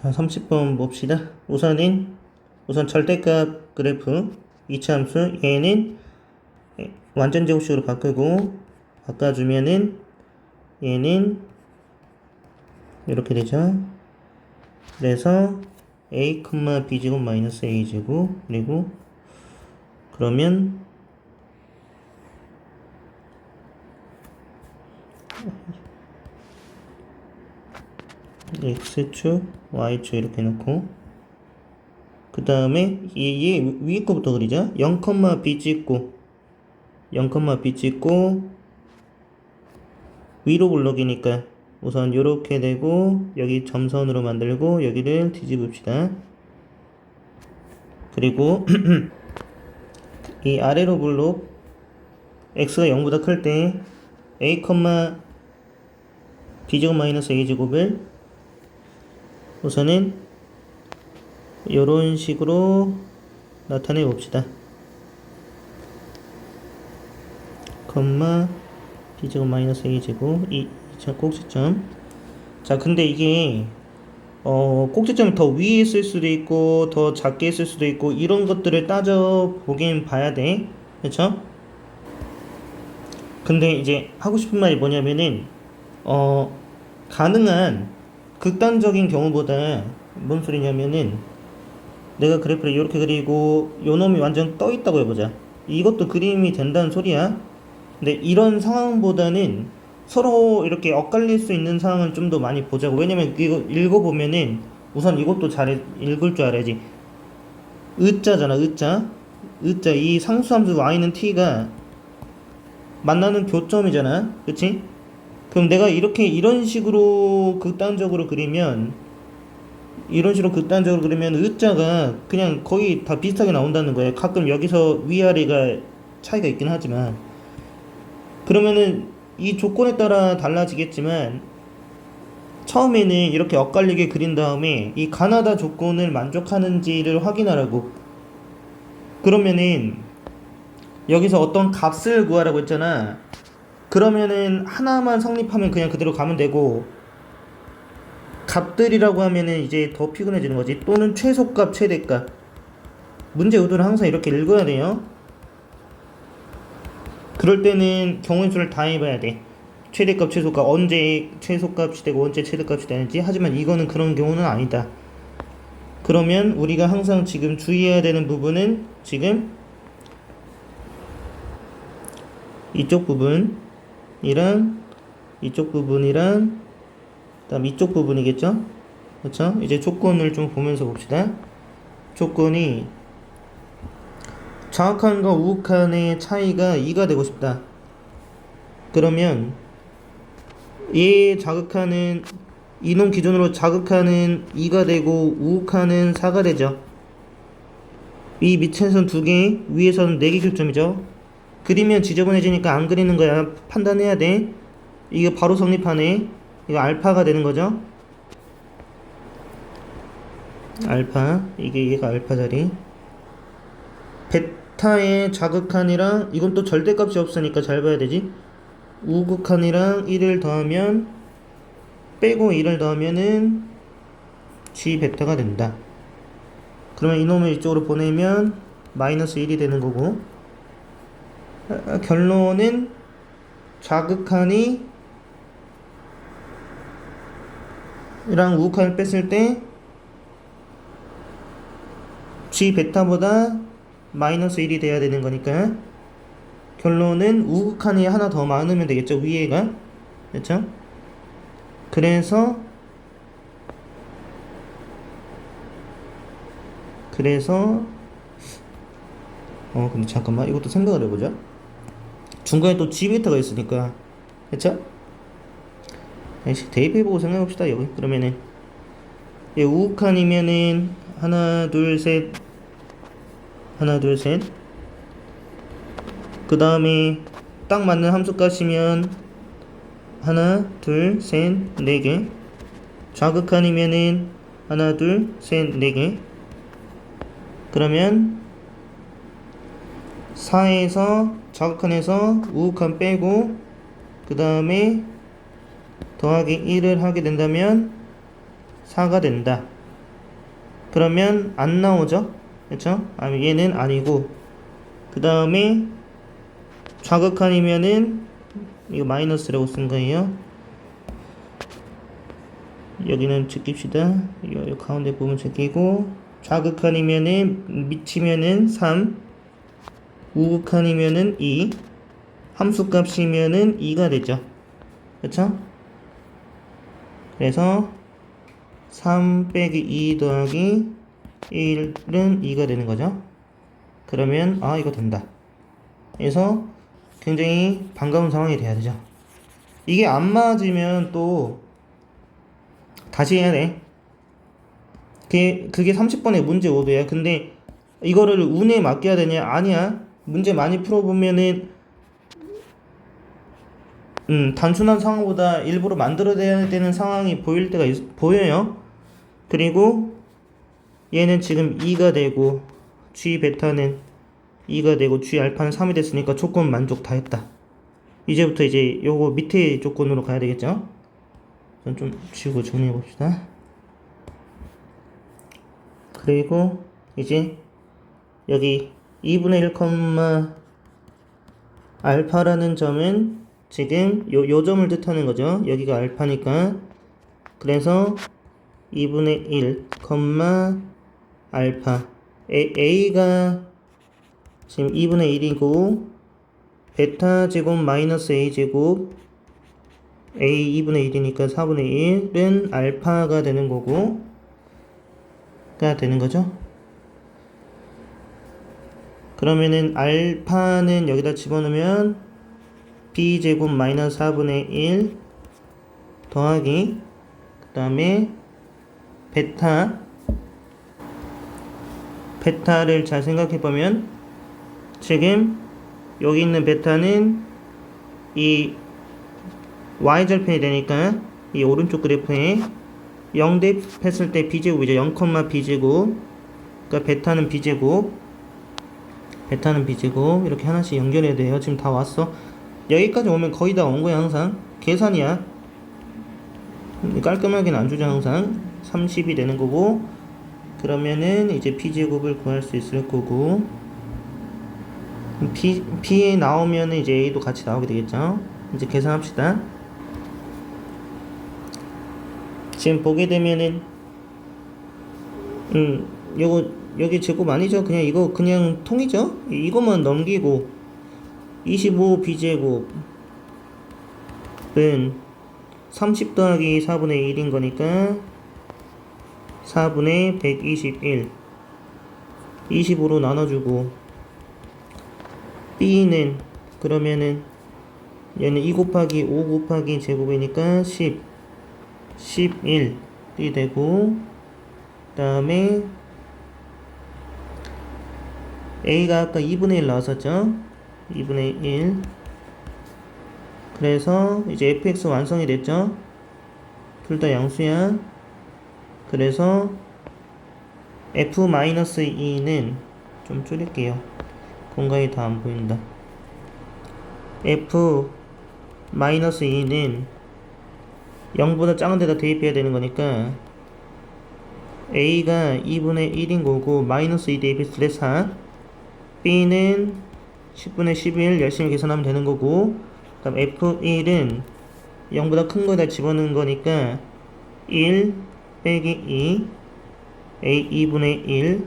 자, 30번 봅시다. 우선은 우선 절대값 그래프 이차함수 얘는 완전 제곱식으로 바꾸고 바꿔주면은 얘는 이렇게 되죠. 그래서 a, b 제곱 마이너스 a 제곱 그리고 그러면 x축, y축 이렇게 놓고. 그 다음에 얘, 얘 위에 거부터 그리자. 0, b 찍고 0, b 찍고 위로 블록이니까 우선 이렇게 되고 여기 점선으로 만들고 여기를 뒤집읍시다. 그리고 이 아래로 블록 x가 0보다 클 때 a, b제곱 마이너스 a제곱을 우선은 이런 식으로 나타내 봅시다. 컴마 b제곱 마이너스 a제곱 이, 자 꼭지점 자 근데 이게 어 꼭지점이 더 위에 있을 수도 있고 더 작게 있을 수도 있고 이런 것들을 따져 보긴 봐야 돼 그렇죠? 근데 이제 하고 싶은 말이 뭐냐면은 어 가능한 극단적인 경우보다 뭔 소리냐면은 내가 그래프를 이렇게 그리고 요 놈이 완전 떠 있다고 해보자. 이것도 그림이 된다는 소리야. 근데 이런 상황보다는 서로 이렇게 엇갈릴 수 있는 상황을 좀 더 많이 보자고. 왜냐면 이거 읽어보면은 우선 이것도 잘 읽을 줄 알아야지. 으자잖아 으자. 으자. 이 상수함수 y는 t가 만나는 교점이잖아. 그치? 그럼 내가 이렇게 이런 식으로 극단적으로 그리면 이런 식으로 극단적으로 그리면 으자가 그냥 거의 다 비슷하게 나온다는 거예요. 가끔 여기서 위아래가 차이가 있긴 하지만. 그러면은 이 조건에 따라 달라지겠지만 처음에는 이렇게 엇갈리게 그린 다음에 이 가나다 조건을 만족하는지를 확인하라고. 그러면은 여기서 어떤 값을 구하라고 했잖아 그러면은 하나만 성립하면 그냥 그대로 가면 되고 값들이라고 하면은 이제 더 피곤해지는 거지. 또는 최소값 최대값. 문제 의도를 항상 이렇게 읽어야 돼요. 그럴 때는 경우의 수를 다 해봐야 돼. 최대값 최소값. 언제 최소값이 되고 언제 최대값이 되는지. 하지만 이거는 그런 경우는 아니다. 그러면 우리가 항상 지금 주의해야 되는 부분은 지금 이쪽 부분 이랑 이쪽 부분이랑 그다음 이쪽 부분이겠죠? 그렇죠? 이제 조건을 좀 보면서 봅시다. 조건이 정확한과 우욱한의 차이가 2가 되고 싶다. 그러면 얘 자극하는 이놈 기준으로 자극하는 2가 되고 우욱하는 4가 되죠. 이 밑에선 2개, 위에서는 4개 교점이죠. 그리면 지저분해지니까 안 그리는 거야. 판단해야 돼. 이게 바로 성립하네. 이거 알파가 되는 거죠. 알파. 이게 얘가 알파 자리. 베타의 자극한이랑 이건 또 절대값이 없으니까 잘 봐야 되지. 우극한이랑 1을 더하면 빼고 1을 더하면은 G 베타가 된다. 그러면 이놈을 이쪽으로 보내면 마이너스 1이 되는 거고 아, 결론은 자극한이 랑 우극한을 뺐을 때 G 베타보다 마이너스 1이 돼야 되는 거니까 결론은 우극한이 하나 더 많으면 되겠죠 위에가. 그렇죠 그래서 그래서 어 근데 잠깐만 이것도 생각을 해보자 중간에 또 G 베타가 있으니까. 그쵸? 대입해보고 생각해봅시다 여기. 그러면은. 예, 우욱한이면은 하나 둘셋. 하나 둘셋. 그 다음에 딱 맞는 함수값이면 하나 둘셋 네 개. 좌극한이면은 하나 둘셋 네 개. 그러면 4에서 자극한에서 우극한 빼고 그 다음에 더하기 1을 하게 된다면 4가 된다. 그러면 안 나오죠? 그쵸? 아, 얘는 아니고 그 다음에 좌극한이면은 이거 마이너스라고 쓴 거예요. 여기는 제낍시다. 요, 요 가운데 부분 제끼고 좌극한이면은 미치면은 3 우극한이면은 2 함수값이면은 2가 되죠. 그쵸? 그래서 3 빼기 2 더하기 1은 2가 되는 거죠. 그러면 아 이거 된다. 그래서 굉장히 반가운 상황이 돼야 되죠. 이게 안 맞으면 또 다시 해야 돼. 그게, 그게 30번의 문제 5도야. 근데 이거를 운에 맡겨야 되냐? 아니야. 문제 많이 풀어보면은 음, 단순한 상황보다 일부러 만들어내야 되는 상황이 보일 때가 있, 보여요. 그리고 얘는 지금 2가 되고 G 베타는 2가 되고 G 알파는 3이 됐으니까 조건 만족 다 했다. 이제부터 이제 요거 밑에 조건으로 가야 되겠죠? 전 좀 지우고 정리해 봅시다. 그리고 이제 여기 2분의 1, 알파라는 점은 지금 요, 요 점을 뜻하는 거죠. 여기가 알파니까. 그래서 2분의 1, 알파. A, A가 지금 2분의 1이고, 베타 제곱 마이너스 A 제곱, A 2분의 1이니까 4분의 1은 알파가 되는 거고, 가 되는 거죠. 그러면은 알파는 여기다 집어넣으면 b제곱 마이너스 4분의 1 더하기 그 다음에 베타 베타를 잘 생각해 보면 지금 여기 있는 베타는 이 y절편이 되니까 이 오른쪽 그래프에 0 대입했을 때 b제곱이죠. 0, b제곱. 그러니까 베타는 b제곱 베타는 b제곱 이렇게 하나씩 연결해야 돼요. 지금 다 왔어. 여기까지 오면 거의 다 온 거야 항상. 계산이야. 깔끔하게는 안 주죠 항상. 30이 되는 거고 그러면은 이제 p제곱을 구할 수 있을 거고 p, p에 나오면 이제 a도 같이 나오게 되겠죠? 이제 계산합시다. 지금 보게 되면은 음 요거 여기 제곱 아니죠? 그냥 이거 그냥 통이죠? 이거만 넘기고 25 b제곱은 30 더하기 4분의 1인 거니까 4분의 121 25로 나눠주고 b는 그러면은 얘는 2 곱하기 5 곱하기 제곱이니까 10 11이 되고 그 다음에 a가 아까 2분의 1 나왔었죠? 2분의 1 그래서 이제 fx 완성이 됐죠? 둘 다 양수야. 그래서 f-2는 좀 줄일게요. 공간이 다 안 보인다. F-2는 0보다 작은 데다 대입해야 되는 거니까 a가 2분의 1인 거고 마이너스 2 대입했을 때 4 b는 10분의 11 열심히 계산하면 되는 거고 그다음 f1은 0보다 큰 거에다 집어넣는 거니까 1 빼기 2 a 2분의 1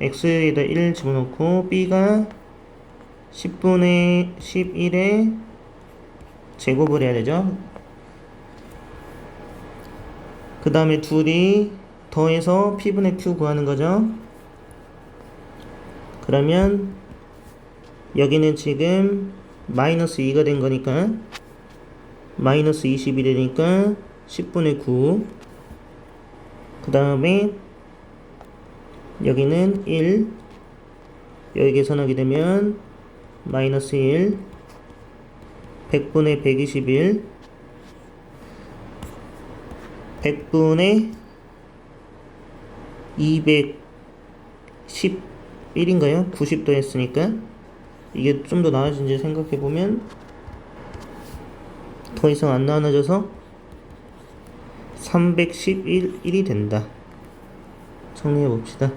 x에다 1 집어넣고 b가 10분의 11에 제곱을 해야 되죠. 그 다음에 둘이 더해서 p분의 q 구하는 거죠 그러면 여기는 지금 마이너스 2가 된 거니까 마이너스 20이 되니까 10분의 9 그 다음에 여기는 1 여기 계산하게 되면 마이너스 1 100분의 121 100분의 211인가요? 90도 했으니까 이게 좀 더 나아진지 생각해보면 더 이상 안 나눠져서 311이 된다 정리해 봅시다.